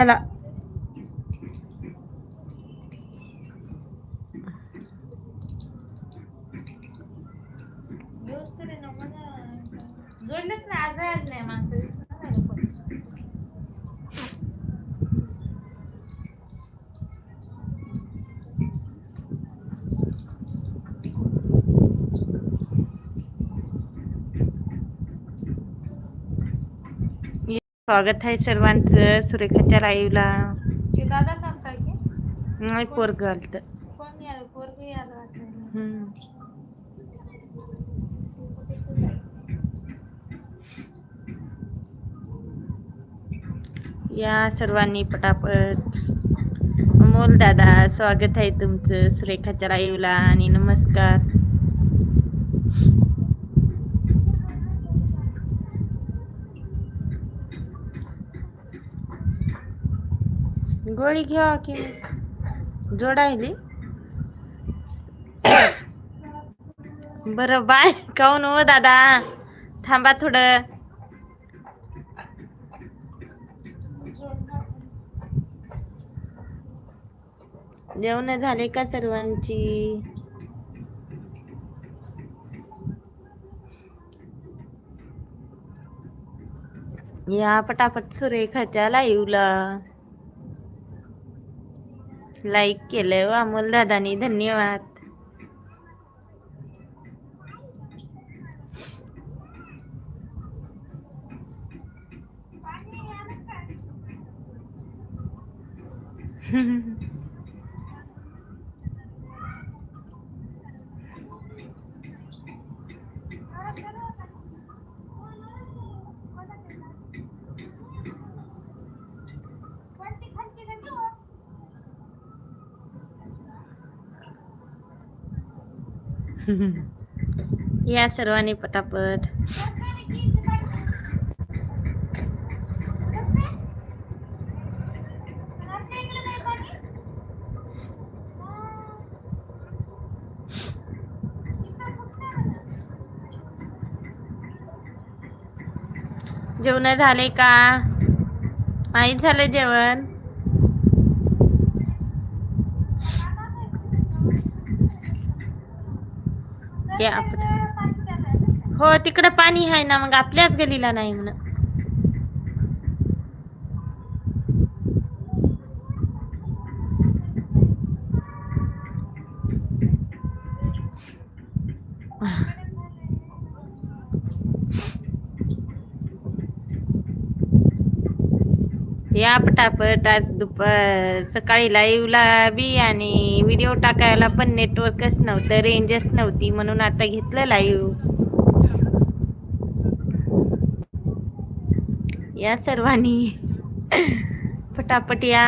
चला. जोडलेच ना आज आज नाही माणसं. स्वागत आहे सर्वांचं. सुरेखाच्या लाईव्हला. ते दादा सांगता की? नाही पोरग आलत. कोण पोरगी वाटतं. या सर्वांनी पटापट. अमोल दादा स्वागत आहे तुमचं सुरेखाच्या लाईव्हला आणि नमस्कार. गोळी घ्या की जोडायली. बरं बाय. काऊन हो दादा? थांबा थोडं. जेवण झाले का सर्वांची? या पटापट सुरेखाच्या लाईवला लाईक केलं हो अमोल दादानी धन्यवाद या सर्वांनी पटापट. जेवण झाले का? नाही झालं जेवण? या हो तिकडं पाणी आहे ना मग आपल्याच गलीला नाही म्हण या पटापट आज दुपार. सकाळी लाईव्हला बी आणि व्हिडिओ टाकायला पण नेटवर्कच नव्हतं रेंजच नव्हती म्हणून आता घेतलं लाईव्ह या सर्वांनी. पटापट या.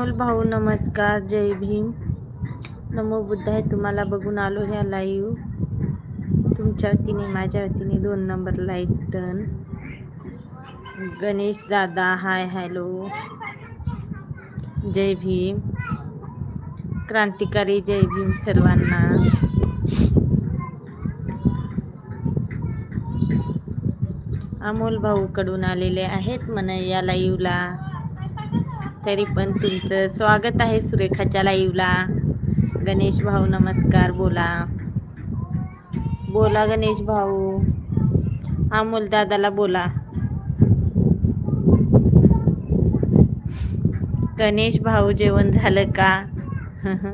अमोल भाऊ नमस्कार जय भीम. नमो बुद्धाय आहे तुम्हाला बघून आलो ह्या लाईव्ह तुमच्या वतीने माझ्या वतीने दोन नंबर लाईक डन गणेश दादा हाय हॅलो जय भीम. क्रांतिकारी जय भीम सर्वांना. अमोल भाऊकडून आलेले आहेत म्हणा या लाईव्हला तरी पण तुमचं स्वागत आहे सुरेखाच्या लाईव्हला गणेश भाऊ नमस्कार बोला. बोला गणेश भाऊ. अमोल दादाला बोला. गणेश भाऊ जेवण झालं का?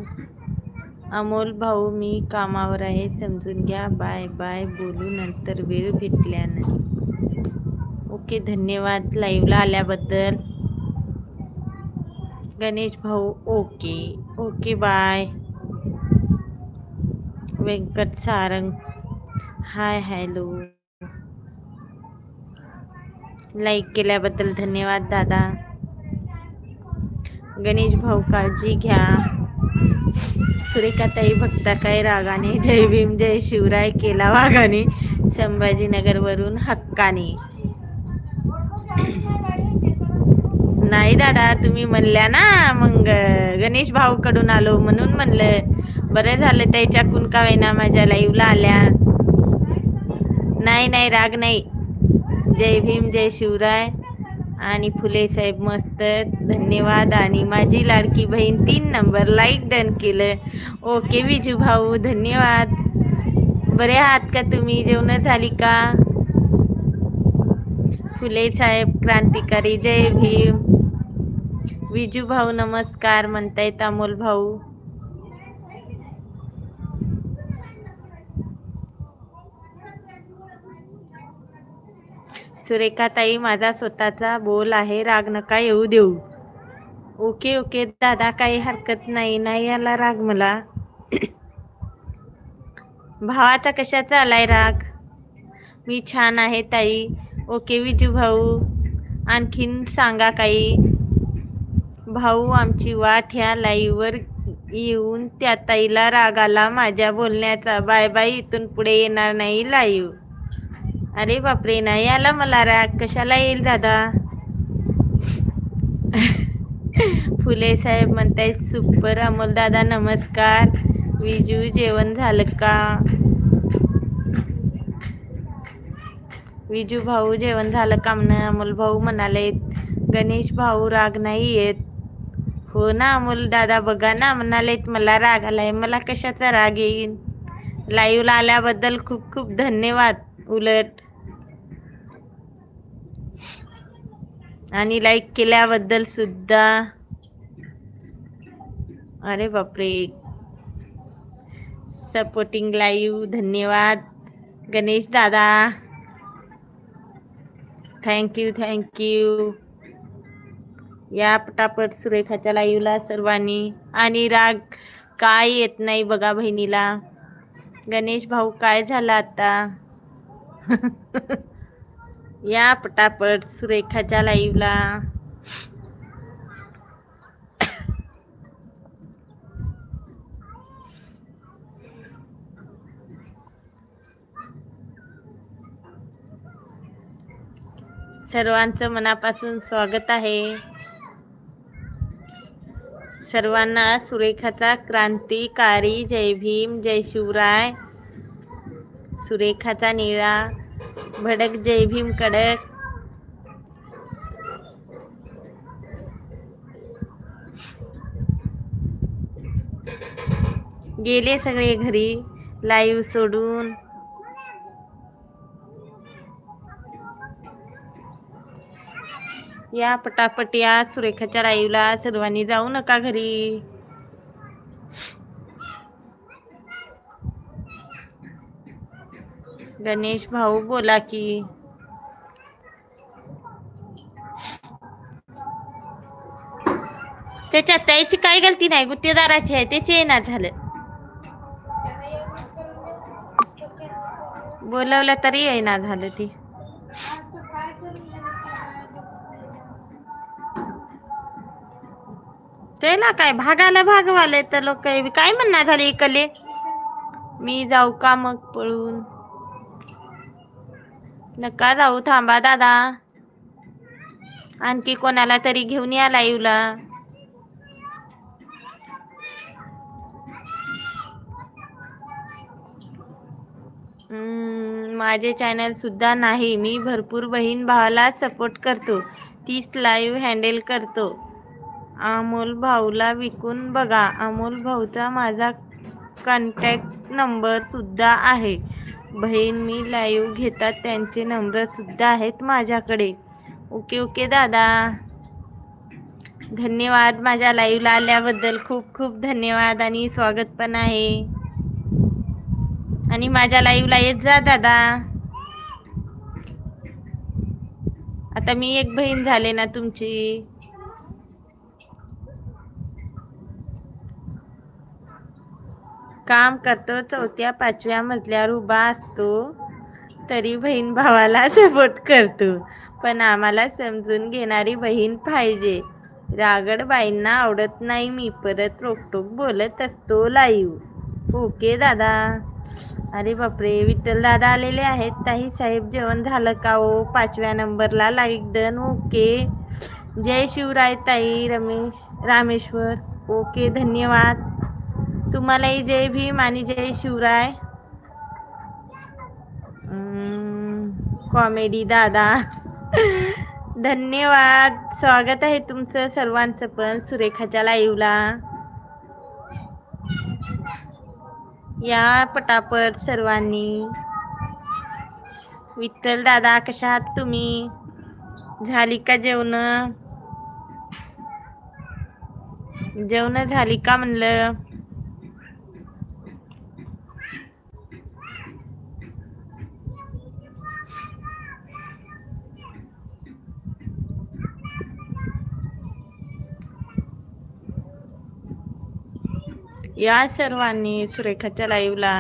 अमोल भाऊ मी कामावर आहे समजून घ्या. बाय बाय बोलू नंतर वेळ भेटल्यानं. ओके धन्यवाद. लाईव्हला आल्याबद्दल. गणेश भाऊ okay okay bye Venkat Sarang hi hello like केल्याबद्दल धन्यवाद दादा. गणेश भाऊ काळजी घ्या. सुरेखाताई भक्ता काय रागाने? जय भीम जय शिवराय केला वाघाने. संभाजीनगरवरून हक्काने. नाही दादा तुम्ही म्हणल्या ना मग गणेश भाऊ कडून आलो म्हणून म्हणलं. बरं झालं त्याच्या कुणका वेना माझ्या लाईव्हला आल्या. नाही नाही राग नाही. जय भीम जय शिवराय. आणि फुले साहेब मस्त धन्यवाद. आणि माझी लाडकी बहीण तीन नंबर लाईक डन केलं. ओके विजू भाऊ धन्यवाद. बरे आहात का तुम्ही? जेवण झाली का? फुले साहेब क्रांतिकारी जय भीम. विजू भाऊ नमस्कार म्हणतायत अमोल भाऊ. सुरेखाताई माझा स्वतःचा बोल आहे राग नका येऊ देऊ. ओके ओके दादा काही हरकत नाही नाही आला राग मला. भावाचा कशाचा आलाय राग? मी छान आहे ताई. ओके विजू भाऊ. आणखीन सांगा काही. भाऊ आमची वाट ह्या लाईव्हवर येऊन त्या ताईला राग आला माझ्या बोलण्याचा. बाय बाय इथून पुढे येणार नाही लाईव्ह अरे बापरे नाही आला मला राग. कशाला येईल दादा? फुले साहेब म्हणतायत सुपर अमोल दादा नमस्कार. विजू जेवण झालं का? विजू भाऊ जेवण झालं का? म्हणा अमोल भाऊ म्हणाले गणेश भाऊ राग नाही येत. हो ना अमोल दादा बघा ना म्हणालेत मला राग आलाय मला कशाचा राग येईल लाईव्हला आल्याबद्दल खूप खूप धन्यवाद उलट. आणि लाईक केल्याबद्दल सुद्धा. अरे बापरे. सपोर्टिंग लाईव्ह धन्यवाद. गणेश दादा. थँक्यू थँक्यू या पटापट सुरेखाच्या लाईव्हला सर्वांनी. आणि राग काय येत नाही बघा बहिणीला. गणेश भाऊ काय झाला आता? या पटापट सुरेखाच्या लाईव्हला. सर्वांचं मनापासून स्वागत आहे. सर्वांना सुरेखाचा क्रांतिकारी जय भीम जय शिवराय. सुरेखाचा निळा भडक जय भीम कडक. गेले सगळे घरी लाईव्ह सोडून. या पटापट या सुरेखाच्या राईला सर्वांनी जाऊ नका घरी. गणेश भाऊ बोला की. त्याच्या त्याची काही गलती नाही गुत्तेदाराची आहे त्याचे ना झालं. बोलवलं तरी येईना झालं ती. त्याला काय? भागाला भागवाले तर लोक काय म्हणणार झाले इकले मी जाऊ का मग पळून? नका जाऊ थांबा दादा. आणखी कोणाला तरी घेऊन या लाईव्हला माझे चॅनल सुद्धा नाही. मी भरपूर बहीण भावाला सपोर्ट करतो. तीच लाईव्ह हँडल करतो. अमोल भाऊला विकून बघा. अमोल भाऊचा माझा कॉन्टॅक्ट नंबर सुद्धा आहे. बहीण मी लाईव्ह घेतात त्यांचे नंबर सुद्धा आहेत माझ्याकडे. ओके ओके दादा. धन्यवाद. माझ्या लाईव्हला आल्याबद्दल खूप खूप धन्यवाद आणि स्वागत पण आहे. आणि माझ्या लाईव्हला येत जा दादा. आता मी एक बहीण झाले ना तुमची. काम करतो चौथ्या पाचव्या मजल्यावर उभा असतो तरी बहीण भावाला सपोर्ट करतो. पण आम्हाला समजून घेणारी बहीण पाहिजे. रागड बाईंना आवडत नाही मी परत रोकटोक बोलत असतो लाईव्ह ओके दादा. अरे बापरे विठ्ठल दादा आलेले आहेत. ताई साहेब जेवण झालं का हो? पाचव्या नंबरला लाईक डन. ओके. जय शिवराय ताई रमेश रामेश्वर. ओके धन्यवाद. तुम्हालाही जय भीम आणि जय शिवराय. कॉमेडी दादा. धन्यवाद. स्वागत आहे तुमचं सर्वांचं पण सुरेखाच्या लाईव्हला या पटापट सर्वांनी. विठ्ठल दादा कशा आहात तुम्ही? झाली का जेवण? जेवण झाली का म्हणलं? या सर्वांनी सुरेखाच्या लाईव्हला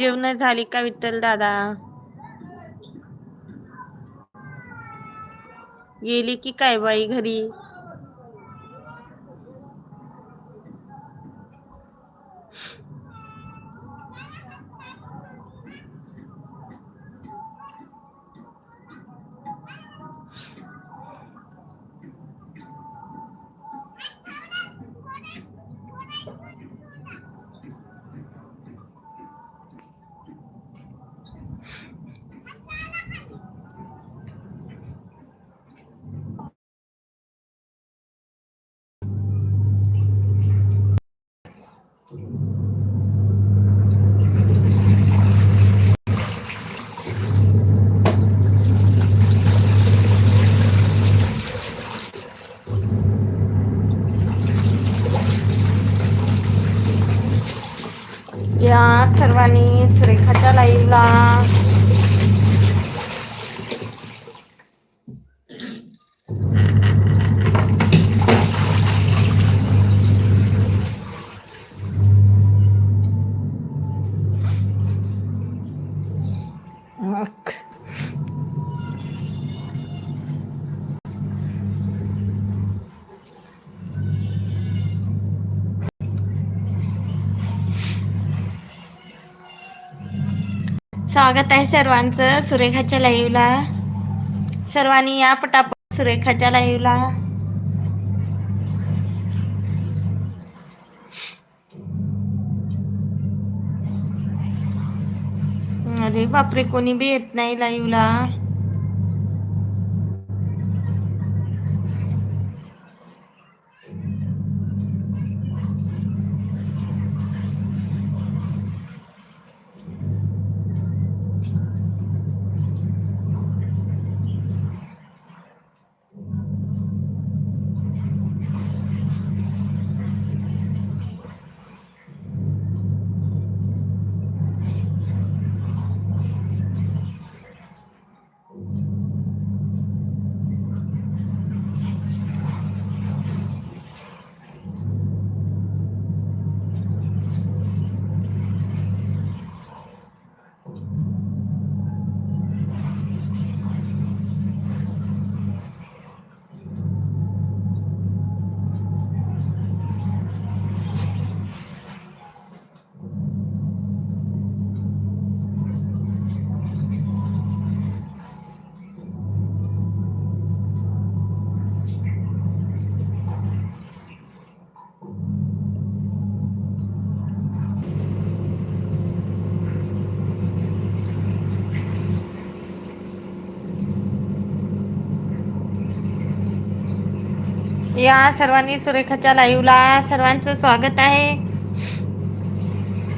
जेवण झाली का विठ्ठल दादा? गेली की काय बाई घरी? आणि सुरेखाच्या लाईव्हला स्वागत आहे सर्वांचं सुरेखाच्या लाईव्हला सर्वांनी या पटापट सुरेखाच्या लाईव्हला अरे बापरे कोणी बी येत नाही लाईव्हला या सर्वांनी सुरेखाच्या लाईव्हला सर्वांचं स्वागत आहे.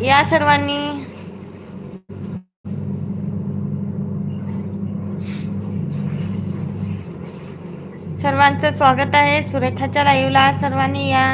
या सर्वांनी सर्वांचं स्वागत आहे सुरेखाच्या लाईव्हला सर्वांनी या